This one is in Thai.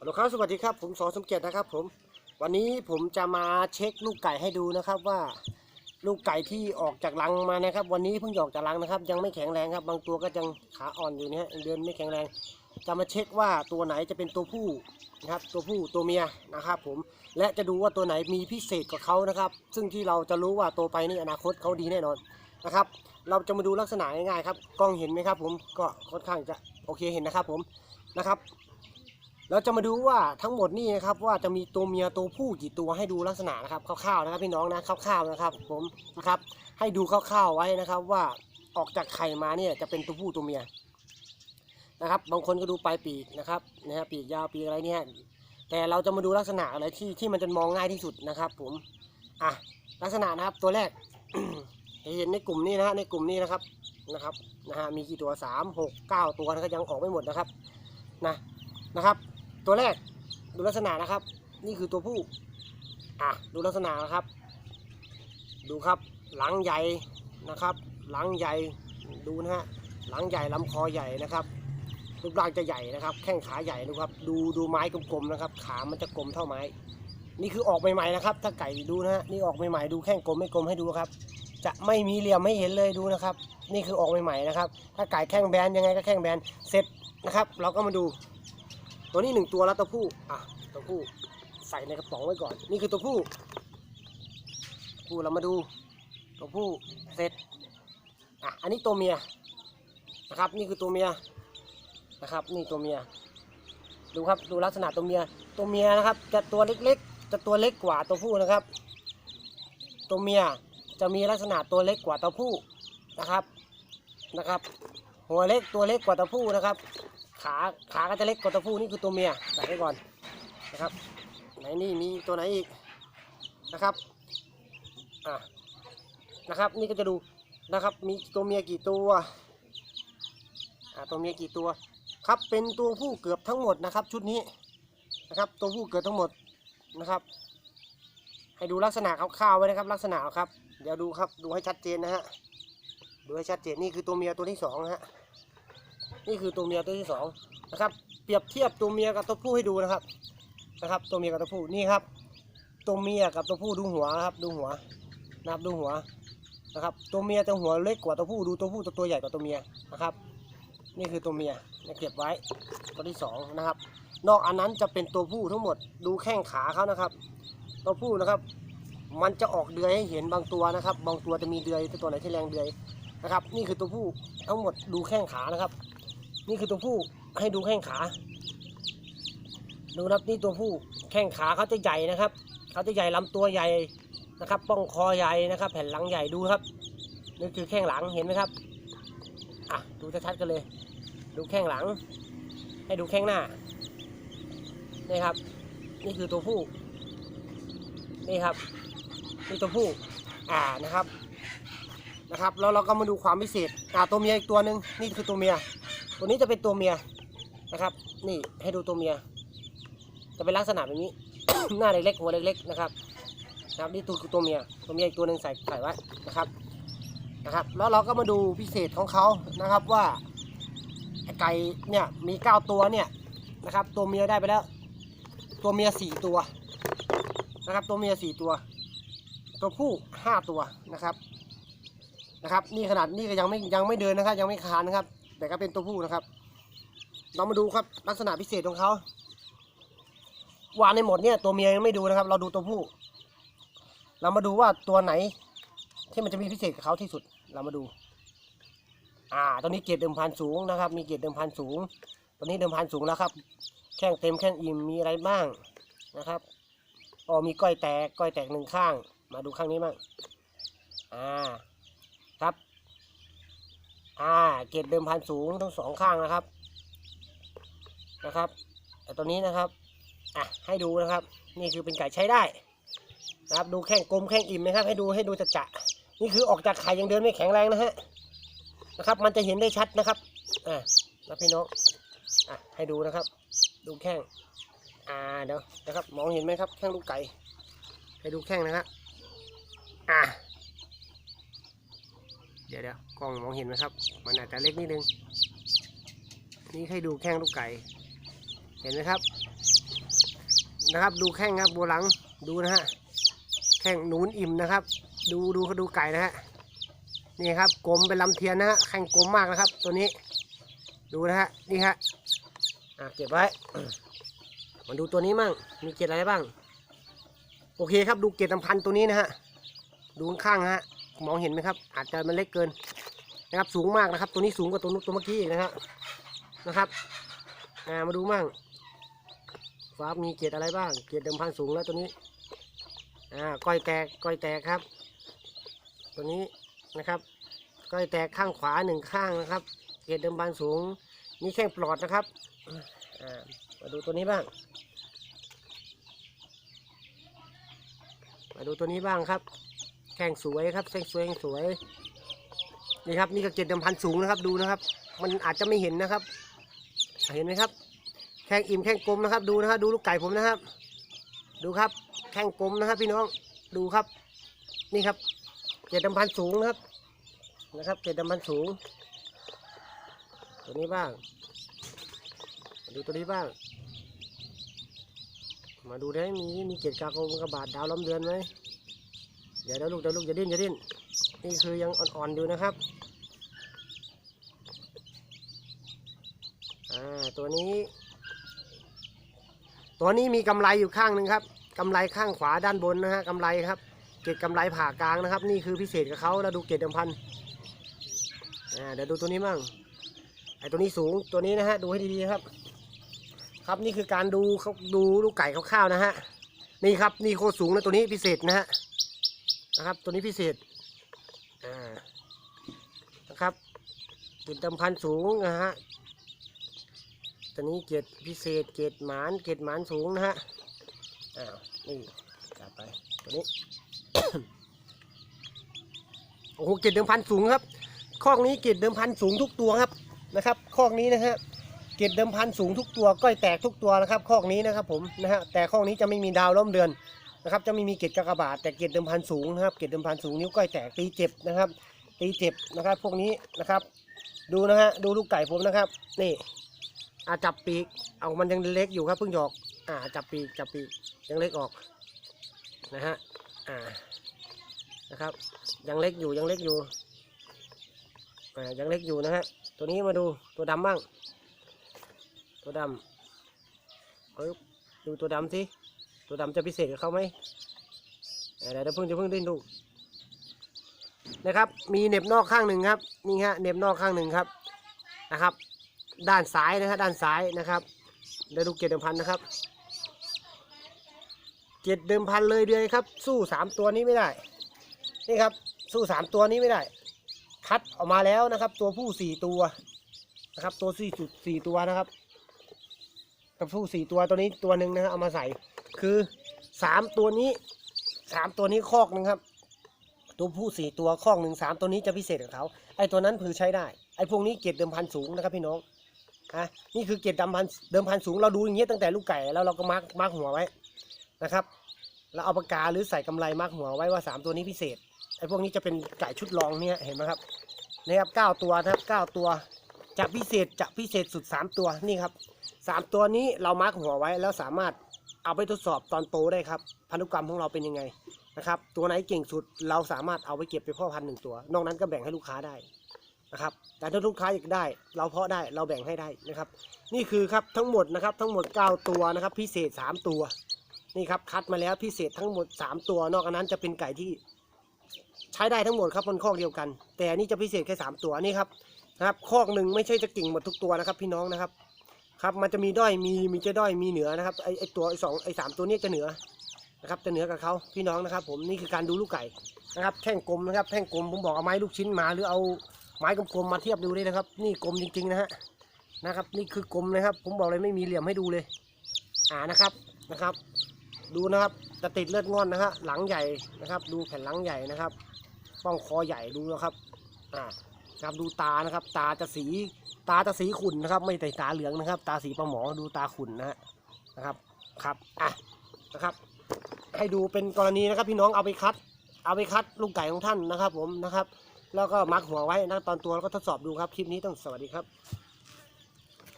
ฮัลโหลครับสวัสดีครับผมสอสมเกียรตินะครับผมวันนี้ผมจะมาเช็คลูกไก่ให้ดูนะครับว่า ลูกไก่ที่ออกจากรังมานะครับ วันนี้เพิ่งออกจากรังนะครับ ยังไม่แข็งแรงครับ บางตัวก็ยังขาอ่อนอยู่นะฮะยังเดินไม่แข็งแรง จะมาเช็คว่าตัวไหนจะเป็นตัวผู้นะครับ ตัวผู้ตัวเมียนะครับผมและจะดูว่าตัวไหนมีพิเศษกว่าเขานะครับ ซึ่งที่เราจะรู้ว่าโตไปนี่อนาคตเขาดีแน่นอนนะครับ เราจะมาดูลักษณะง่ายๆครับกล้องเห็นไหมครับ ผมก็ค่อนข้างจะโอเคเห็นนะครับผมนะครับ เราจะมาดูว่าทั้งหมดนี่นะครับว่าจะมีตัวเมียตัวผู้กี่ตัวให้ดูลักษณะนะครับคร่าวๆนะครับพี่น้องนะคร่าวๆนะครับ ผมนะครับให้ดูคร่าวๆไว้นะครับว่าออกจากไข่มาเนี่ยจะเป็นตัวผู้ตัวเมียนะครับ บางคนก็ดูปลายปีกนะครับนะฮะปีกยาวปีกอะไรเนี่ยแต่เราจะมาดูลักษณะอะไรที่ที่มันจะมองง่ายที่สุดนะครับ ผมอะลักษณะนะครับตัวแรกเห็นในกลุ่มนี้นะฮะในกลุ่มนี้นะครับนะครับนะฮะมีกี่ตัวสามหกเก้าตัวนะครับยังออกไม่หมดนะครับนะนะครับ ตัวแรกดูลักษณะนะครับ นี่คือตัวผู้อะดูลักษณะนะครับ ดูครับหลังใหญ่นะครับ หลังใหญ่ดูนะฮะหลังใหญ่ลำคอใหญ่นะครับรูปร่างจะใหญ่นะครับ แข้งขาใหญ่นะครับ ดูดูไม้กลมๆนะครับ ขามันจะกลมเท่าไม้ นี่คือออกใหม่ๆนะครับ ถ้าไก่ดูนะฮะนี่ออกใหม่ๆดูแข้งกลมไม่กลมให้ดูครับ จะไม่มีเหลี่ยมให้เห็นเลยดูนะครับ นี่คือออกใหม่ๆนะครับ ถ้าไก่แข้งแบนยังไงก็แข้งแบนเสร็จนะครับ เราก็มาดู ตัวนี้หนึ่งตัวแล้วตัวผู้อะตัวผู้ใส่ในกระป๋องไว้ก่อน นี่คือตัวผู้ผู้เรามาดูตัวผู้เสร็จอะอันนี้ตัวเมียนะครับนี่คือตัวเมียนะครับนี่ตัวเมีย ดูครับดูลักษณะตัวเมียตัวเมียนะครับ จะตัวเล็กๆ จะตัวเล็กกว่าตัวผู้นะครับ ตัวเมียจะมีลักษณะตัวเล็กกว่าตัวผู้นะครับนะครับ หัวเล็กตัวเล็กกว่าตัวผู้นะครับ ขาขาก็จะเล็กกว่าตัวผู้นี่คือตัวเมียใส่ไว้ก่อนนะครับไหนนี่มีตัวไหนอีกนะครับอะนะครับนี่ก็จะดูนะครับมีตัวเมียกี่ตัวอะตัวเมียกี่ตัวครับเป็นตัวผู้เกือบทั้งหมดนะครับ ชุดนี้นะครับตัวผู้เกือบทั้งหมดนะครับ ให้ดูลักษณะคร่าวๆไว้นะครับ ลักษณะครับ เดี๋ยวดูครับดูให้ชัดเจนนะฮะดูให้ชัดเจนนี่คือตัวเมียตัวที่สองนะฮะ นี่คือตัวเมียตัวที่สองนะครับ เปรียบเทียบตัวเมียกับตัวผู้ให้ดูนะครับนะครับ ตัวเมียกับตัวผู้นี่ครับ ตัวเมียกับตัวผู้ดูหัวนะครับ ดูหัวนะครับดูหัวนะครับ ตัวเมียจะหัวเล็กกว่าตัวผู้ดูตัวผู้ตัวตัวใหญ่กว่าตัวเมียนะครับ นี่คือตัวเมียเนี่ยเก็บไว้ตัวที่สองนะครับ นอกอันนั้นจะเป็นตัวผู้ทั้งหมดดูแข้งขาเขานะครับ ตัวผู้นะครับมันจะออกเดือยให้เห็นบางตัวนะครับ บางตัวจะมีเดือยตัวไหนที่แรงเดือยนะครับ นี่คือตัวผู้ทั้งหมดดูแข้งขานะครับ นี่คือตัวผู้ให้ดูแข้งขา ดูครับนี่ตัวผู้แข้งขาเขาจะใหญ่นะครับเขาจะใหญ่ลำตัวใหญ่นะครับ ป้องคอใหญ่นะครับ แผ่นหลังใหญ่ดูครับนี่คือแข้งหลังเห็นไหมครับอะดูชัดๆกันเลย ดูแข้งหลัง ให้ดูแข้งหน้านี่ครับ นี่คือตัวผู้นี่ครับนี่ตัวผู้อ่านะครับนะครับ แล้วเราก็มาดูความพิเศษอ่าตัวเมียอีกตัวหนึ่งนี่คือตัวเมีย ตัวนี้จะเป็นตัวเมียนะครับ นี่ให้ดูตัวเมีย จะเป็นลักษณะแบบนี้ หน้าเล็กๆหัวเล็กๆนะครับนะครับนี่ตัวคือตัวเมียตัวเมียอีกตัวหนึ่งใส่ใส่ไว้นะครับนะครับ แล้วเราก็มาดูพิเศษของเขานะครับว่าไก่เนี่ยมีเก้าตัวเนี่ยนะครับ ตัวเมียได้ไปแล้ว ตัวเมียสี่ตัวนะครับ ตัวเมียสี่ตัว ตัวผู้ห้าตัวนะครับนะครับ นี่ขนาดนี่ก็ยังไม่ยังไม่เดินนะครับ ยังไม่คานนะครับ แต่ก็เป็นตัวผู้นะครับ เรามาดูครับลักษณะพิเศษของเขาวานในหมดเนี่ยตัวเมียยังไม่ดูนะครับ เราดูตัวผู้ เรามาดูว่าตัวไหน ที่มันจะมีพิเศษกับเขาที่สุด เรามาดู อ่าตัวนี้เกียรติเดิมพันสูงนะครับ มีเกียรติเดิมพันสูง ตัวนี้เดิมพันสูงแล้วครับ แข้งเต็มแข้งอิ่มมีอะไรบ้างนะครับอ๋อมีก้อยแตกก้อยแตกหนึ่งข้าง มาดูข้างนี้บ้างอ่า ครับ อ่า เกรดเดิมพันสูงทั้งสองข้างนะครับ นะครับ แต่ตัวนี้นะครับ อะ ให้ดูนะครับ นี่คือเป็นไก่ใช้ได้ นะครับ ดูแข้งกลมแข้งอิ่มนะครับ ให้ดูให้ดูจะจะนี่คือออกจากไข่ยังเดินไม่แข็งแรงนะฮะ นะครับ มันจะเห็นได้ชัดนะครับ อ่าแล้วพี่น้อง อะ ให้ดูนะครับ ดูแข้ง อ่า เดี๋ยวนะครับ มองเห็นไหมครับ แข้งลูกไก่ ให้ดูแข้งนะครับ อ่า เดี๋ยวเดี๋ยวกล้องมองเห็นไหมครับ มันอาจจะเล็กนิดนึง นี่ให้ดูแข้งลูกไก่ เห็นไหมครับ นะครับ ดูแข้งครับบัวหลัง ดูนะฮะ แข้งหนูนอิ่มนะครับ ดูดูเขาดูไก่นะฮะ นี่ครับกลมเป็นลำเทียนนะฮะ แข้งกลมมากนะครับ ตัวนี้ ดูนะฮะ นี่ฮะ อะเก็บไว้ มาดูตัวนี้มั่ง มีเกล็ดอะไรบ้าง โอเคครับ ดูเกล็ดสำคัญตัวนี้นะฮะ ดูข้างๆฮะ มองเห็นไหมครับ อาจจะมันเล็กเกินนะครับสูงมากนะครับ ตัวนี้สูงกว่าตัวนู้นตัวเมื่อกี้อีกนะฮะนะครับามาดูมั่งฟ้ามีเกล็ดอะไรบ้าง เกล็ดเดิมพันสูงแล้วตัวนี้อ่าก้อยแตกก้อยแตกครับ ตัวนี้นะครับก้อยแตกข้างขวาหนึ่งข้างนะครับ เกล็ดเดิมพันสูงมีแข้งปลอดนะครับอ่ามาดูตัวนี้บ้าง มาดูตัวนี้บ้างครับ แข้งสวยครับแข้งสวยแข้งสวยนี่ครับนี่ก็เกล็ดเดิมพันสูงนะครับดูนะครับ มันอาจจะไม่เห็นนะครับ เห็นไหมครับ แข้งอิ่มแข้งกลมนะครับ ดูนะครับดูลูกไก่ผมนะครับ ดูครับ แข้งกลมนะครับพี่น้องดูครับ นี่ครับเกล็ดเดิมพันสูงนะครับนะครับเกล็ดเดิมพันสูง ตัวนี้บ้างดูตัวนี้บ้าง มาดูได้มีมีเกล็ดกากงกระบาดดาวล้อมเดือนไหม เดี๋ยวเดี๋ยวลูกเดี๋ยวลูกอย่าดิ้นอย่าดิ้น นี่คือยังอ่อนๆอยู่นะครับ อ่า ตัวนี้ ตัวนี้มีกำไรอยู่ข้างหนึ่งครับกำไรข้างขวาด้านบนนะฮะกำไรครับ เกล็ดกำไรผ่ากลางนะครับ นี่คือพิเศษกับเขาแล้วดูเกล็ดเดิมพัน อ่า เดี๋ยวดูตัวนี้มั่งไอตัวนี้สูง ตัวนี้นะฮะ ดูให้ดีๆครับ ครับ นี่คือการดูเขาดูลูกไก่คร่าวๆนะฮะ นี่ครับ นี่โคตรสูงนะตัวนี้พิเศษนะฮะ นะครับ ตัวนี้พิเศษอ่านะครับจุดดำพันสูงนะฮะตัวนี้เกรดพิเศษเกรดหมานเกรดหมานสูงนะฮะอ้าวนี่จับไปตัวนี้โอ้โหเกรดเดิมพันสูงครับคอกนี้เกรดเดิมพันสูงทุกตัวครับนะครับคอกนี้นะฮะเกล็ดเดิมพันสูงทุกตัวก้อยแตกทุกตัวนะครับคอกนี้นะครับผมนะฮะแต่คอกนี้จะไม่มีดาวล้มเดือน นะครับจะไม่มีเกล็ดกากบาทแต่เกล็ดเดิมพันสูงนะครับเกล็ดเดิมพันสูงนิ้วก้อยแตกตีเจ็บนะครับ ตีเจ็บนะครับ พวกนี้นะครับ ดูนะฮะดูลูกไก่ผมนะครับ นี่อาจับปีกเอามันยังเล็กอยู่ครับเพิ่งหยอกอ่าจับปีกจับปีกยังเล็กออกนะฮะอ่านะครับ ยังเล็กอยู่ยังเล็กอยู่อ่ายังเล็กอยู่นะฮะตัวนี้มาดูตัวดำบ้าง ตัวดำเอ้ยดูตัวดำสิ ตัวดำจะพิเศษกับเขาไหมเดี๋ยวเดี๋ยวเพิ่งจะเพิ่งดิ้นดูนะครับ มีเน็บนอกข้างหนึ่งครับ นี่ฮะเน็บนอกข้างหนึ่งครับนะครับ ด้านซ้ายนะฮะด้านซ้ายนะครับเดี๋ยวดูเกล็ดเดิมพันนะครับ เกล็ดเดิมพันเลยเดียครับ สู้สามตัวนี้ไม่ได้ นี่ครับ สู้สามตัวนี้ไม่ได้ คัดออกมาแล้วนะครับ ตัวผู้สี่ตัวนะครับ ตัวสี่จุดสี่ตัวนะครับ กับผู้สี่ตัวตัวนี้ตัวหนึ่งนะครับเอามาใส่ คือสามตัวนี้สามตัวนี้คอกหนึ่งครับ ตัวผู้สี่ตัวคอกหนึ่งสามตัวนี้จะพิเศษกับเขาไอ้ตัวนั้นคือใช้ได้ ไอ้พวกนี้เกรดเดิมพันสูงนะครับพี่น้องอะนี่คือเกรดเดิมพันเดิมพันสูงเราดูอย่างเงี้ยตั้งแต่ลูกไก่แล้วเราก็มาร์กมาร์กหัวไว้นะครับเราเอาปากกาหรือใส่กำไรมาร์กหัวไว้ว่าสามตัวนี้พิเศษไอ้พวกนี้จะเป็นไก่ชุดรองเนี่ยเห็นไหมครับนะครับเก้าตัวนะครับเก้าตัวจะพิเศษจะพิเศษสุดสามตัวนี่ครับสามตัวนี้เรามาร์กหัวไว้แล้วสามารถ เอาไปทดสอบตอนโตได้ครับ พันธุกรรมของเราเป็นยังไงนะครับ ตัวไหนเก่งสุดเราสามารถเอาไปเก็บไปพ่อพันธุ์หนึ่งตัว นอกนั้นก็แบ่งให้ลูกค้าได้นะครับ แต่ถ้าลูกค้าอยากได้ เราเพาะได้เราแบ่งให้ได้นะครับ นี่คือครับทั้งหมดนะครับทั้งหมด 9 ตัวนะครับ พิเศษ 3 ตัวนี่ครับคัดมาแล้วพิเศษทั้งหมด 3 ตัว นอกจากนั้นจะเป็นไก่ที่ใช้ได้ทั้งหมดครับมันคอกเดียวกัน แต่นนี่จะพิเศษแค่ 3 ตัวนี่ครับนะครับคอกหนึ่งไม่ใช่จะกิ่งหมดทุกตัวนะครับ พี่น้องนะครับ ครับมันจะมีด้อยมีมีเจะด้อยมีเหนือนะครับไอไอตัวไอสองไอสามตัวนี้จะเหนือนะครับจะเหนือกับเขาพี่น้องนะครับ ผมนี่คือการดูลูกไก่นะครับแท่งกลมนะครับแท่งกลมผมบอกเอาไม้ลูกชิ้นมาหรือเอาไม้กลมๆมาเทียบดูเลยนะครับ นี่กลมจริงๆนะฮะนะครับ นี่คือกลมนะครับ ผมบอกเลยไม่มีเหลี่ยมให้ดูเลย อ่านะครับนะครับ ดูนะครับจะติดเลือดงอนนะฮะหลังใหญ่นะครับ ดูแผ่นหลังใหญ่นะครับป้องคอใหญ่ดูนะครับอ่าครับดูตานะครับ ตาจะสี ตาจะสีขุ่นนะครับ ไม่แต่ตาเหลืองนะครับ ตาสีปลาหมอดูตาขุ่นนะฮะนะครับครับอะนะครับ ให้ดูเป็นกรณีนะครับ พี่น้องเอาไปคัด เอาไปคัดลูกไก่ของท่านนะครับ ผมนะครับ แล้วก็มักหัวไว้นะตอนตัวแล้วก็ทดสอบดูครับคลิปนี้ต้องสวัสดีครับ